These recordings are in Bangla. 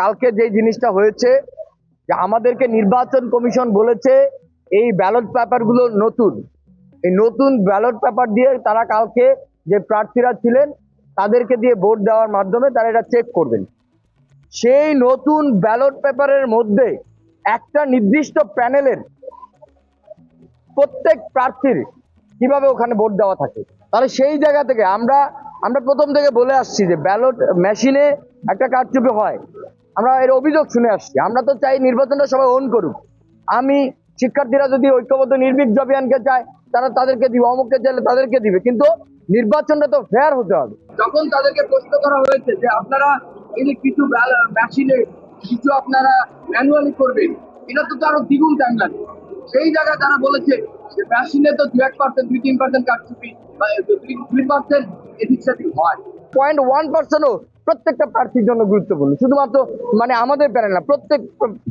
কালকে যে জিনিসটা হয়েছে, যে আমাদেরকে নির্বাচন কমিশন বলেছে, এই ব্যালট পেপারগুলো নতুন। এই নতুন ব্যালট পেপার দিয়ে তারা কালকে যে প্রার্থীরা ছিলেন, তাদেরকে দিয়ে ভোট দেওয়ার মাধ্যমে তারা এটা চেক করবেন। সেই নতুন ব্যালট পেপারের মধ্যে একটা নির্দিষ্ট প্যানেলের প্রত্যেক প্রার্থীর কীভাবে ওখানে ভোট দেওয়া থাকে। তাহলে সেই জায়গা থেকে আমরা আমরা প্রথম থেকে বলে আসছি যে ব্যালট মেশিনে একটা কারচুপি হয়। আমরা এর অভিযোগ শুনে আসছি। আমরা তো চাই নির্বাচনটা সবাই অন করুক। আমি শিক্ষার্থীরা যদি ঐক্যবদ্ধ নির্ভীক অভিযানকে চায় তারা তাদেরকে দিবে অমুককে চাইলে তাদেরকে দিবে। কিন্তু নির্বাচনটা তো ফেয়ার হতে হবে। যখন তাদেরকে প্রশ্ন করা হয়েছে যে আপনারা এই কিছু মেশিনে কিছু আপনারা ম্যানুয়ালি করবেন এটা তো আরও দ্বিগুণ টাইম লাগে সেই জায়গায় তারা বলেছে যে মেশিনে তো দু এক পার্সেন্ট দুই তিন পার্সেন্ট কারচুপি বা দুই পার্সেন্ট এদিক সেদিক হয়। পয়েন্ট ওয়ান পার্সেন্টও প্রত্যেকটা প্রার্থীর জন্য গুরুত্বপূর্ণ। শুধুমাত্র মানে আমাদের প্যানেল না, প্রত্যেক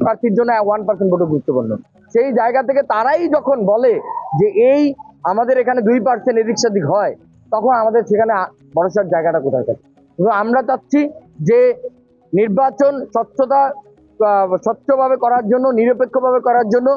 প্রার্থীর জন্য ওয়ান পার্সেন্ট ভোটও গুরুত্বপূর্ণ। সেই জায়গা থেকে তারাই যখন বলে যে এই আমাদের এখানে দুই পার্সেন্ট এদিক সেদিক হয়, তখন আমাদের সেখানে ভরসার জায়গাটা কোথায় থাকে? আমরা চাচ্ছি যে নির্বাচন স্বচ্ছতা স্বচ্ছভাবে করার জন্য, নিরপেক্ষভাবে করার জন্য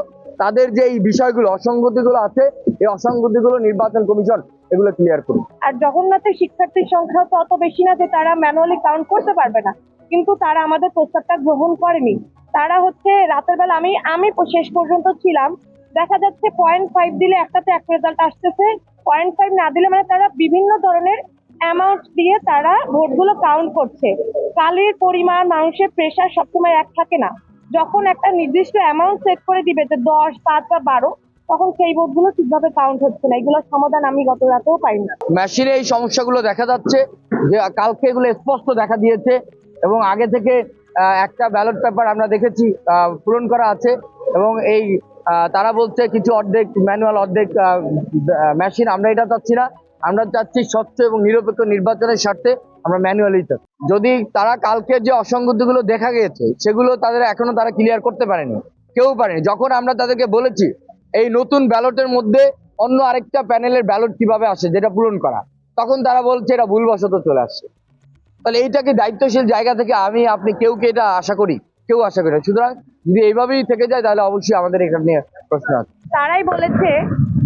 তাদের যে এই বিষয়গুলো, অসঙ্গতিগুলো আছে, এই অসঙ্গতিগুলো নির্বাচন কমিশন এগুলো ক্লিয়ার করুন আর জগন্নাথের শিক্ষার্থীর সংখ্যা তো অত বেশি না যে তারা ম্যানুয়ালি কাউন্ট করতে পারবে না। কিন্তু তারা আমাদের প্রস্তাবটা গ্রহণ করেনি। তারা হচ্ছে রাতের বেলা, আমি আমি শেষ পর্যন্ত ছিলাম। দেখা যাচ্ছে পয়েন্ট ফাইভ দিলে একটাতে এক রেজাল্ট আসতেছে। পয়েন্ট ফাইভ না দিলে মানে তারা বিভিন্ন ধরনের অ্যামাউন্ট দিয়ে তারা ভোটগুলো কাউন্ট করছে। কালির পরিমাণ মানুষের প্রেশার সবসময় এক থাকে না। যখন একটা নির্দিষ্ট অ্যামাউন্ট সেট করে দিবে, যে দশ, পাঁচ বা বারো, তখন সেই ভোটগুলো ঠিকভাবে কাউন্ট হচ্ছে না। এগুলোর সমাধান আমি গত রাতেও পাইনি মেশিনে এই সমস্যাগুলো দেখা যাচ্ছে যে কালকে এগুলো স্পষ্ট দেখা দিয়েছে এবং আগে থেকে একটা ব্যালট পেপার আমরা দেখেছি পূরণ করা আছে এবং এই তারা বলছে কিছু অর্ধেক ম্যানুয়াল অর্ধেক মেশিন আমরা এটা চাচ্ছি না। আমরা চাচ্ছি স্বচ্ছ এবং নিরপেক্ষ নির্বাচনের স্বার্থে আমরা ম্যানুয়ালি চাচ্ছি। যদি তারা কালকে যে অসঙ্গতিগুলো দেখা গেছে, সেগুলো তাদের এখনও তারা ক্লিয়ার করতে পারেনি। কেউ পারেনি। যখন আমরা তাদেরকে বলেছি, এই নতুন ব্যালটের মধ্যে অন্য আরেকটা প্যানেলের ব্যালট কীভাবে আসে, যেটা পূরণ করা, তখন তারা বলছে এটা ভুলবশত চলে আসছে। তাহলে এইটাকে দায়িত্বশীল জায়গা থেকে আমি, আপনি, কেউ কে এটা আশা করি? কেউ আশা করি না। সুতরাং যদি এইভাবেই থেকে যায়, তাহলে অবশ্যই আমাদের এখানে নিয়ে প্রশ্ন আছে। তারাই বলেছে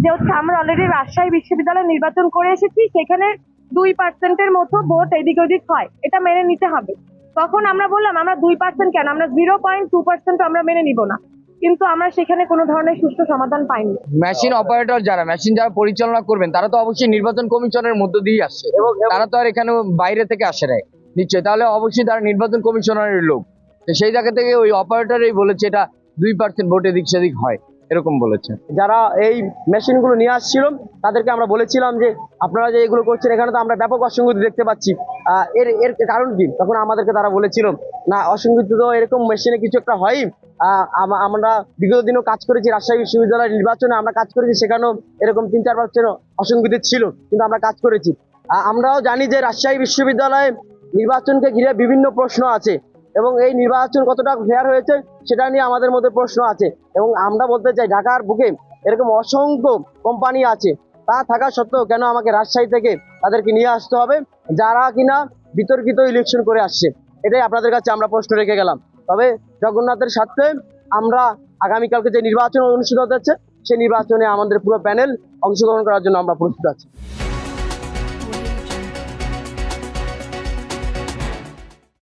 যে হচ্ছে আমরা অলরেডি রাজশাহী বিশ্ববিদ্যালয় নির্বাচন করে এসেছি, সেখানে দুই পার্সেন্টের মতো ভোট এদিক ওদিক হয় এটা মেনে নিতে হবে। তখন আমরা বললাম আমরা দুই পার্সেন্ট কেন? আমরা জিরো পয়েন্ট টু পার্সেন্ট আমরা মেনে নিব না। কিন্তু আমরা সেখানে কোনো ধরনের সুস্থ সমাধান পাইনি। মেশিন অপারেটর যারা মেশিন যারা পরিচালনা করবেন তারা তো অবশ্যই নির্বাচন কমিশনের মধ্য দিয়ে আসছে। তারা তো আর এখানে বাইরে থেকে আসে নাই। নিশ্চয়ই তাহলে অবশ্যই তারা নির্বাচন কমিশনারের লোক। তো সেই জায়গা থেকে ওই অপারেটরই বলেছে এটা দুই পার্সেন্ট ভোট এদিক সেদিক হয়। এরকম বলেছে। যারা এই মেশিনগুলো নিয়ে আসছিল, তাদেরকে আমরা বলেছিলাম যে, আপনারা যে এগুলো করছেন এখানে তো আমরা ব্যাপক অসঙ্গতি দেখতে পাচ্ছি। এর এর কারণ কি? তখন আমাদেরকে তারা বলেছিল, না, অসঙ্গতি তো এরকম মেশিনে কিছু একটা হয় আমরা বিগত দিনও কাজ করেছি, রাজশাহী বিশ্ববিদ্যালয়ের নির্বাচনে আমরা কাজ করেছি, সেখানেও এরকম তিন, চার পার্সেন্ট অসঙ্গতি ছিল, কিন্তু আমরা কাজ করেছি। আমরাও জানি যে, রাজশাহী বিশ্ববিদ্যালয়ে নির্বাচনকে ঘিরে বিভিন্ন প্রশ্ন আছে। এবং এই নির্বাচন কতটা ফেয়ার হয়েছে সেটা নিয়ে আমাদের মধ্যে প্রশ্ন আছে। এবং আমরা বলতে চাই, ঢাকার বুকে এরকম অসংখ্য কোম্পানি আছে, তা থাকা সত্ত্বেও কেন আমাকে রাজশাহী থেকে তাদেরকে নিয়ে আসতে হবে? যারা কিনা বিতর্কিত ইলেকশন করে আসছে, এটাই আপনাদের কাছে আমরা প্রশ্ন রেখে গেলাম। তবে জগন্নাথের সাথে আমরা আগামীকালকে যে নির্বাচন অনুষ্ঠিত হতে যাচ্ছে, সেই নির্বাচনে আমাদের পুরো প্যানেল অংশগ্রহণ করার জন্য আমরা প্রস্তুত আছি।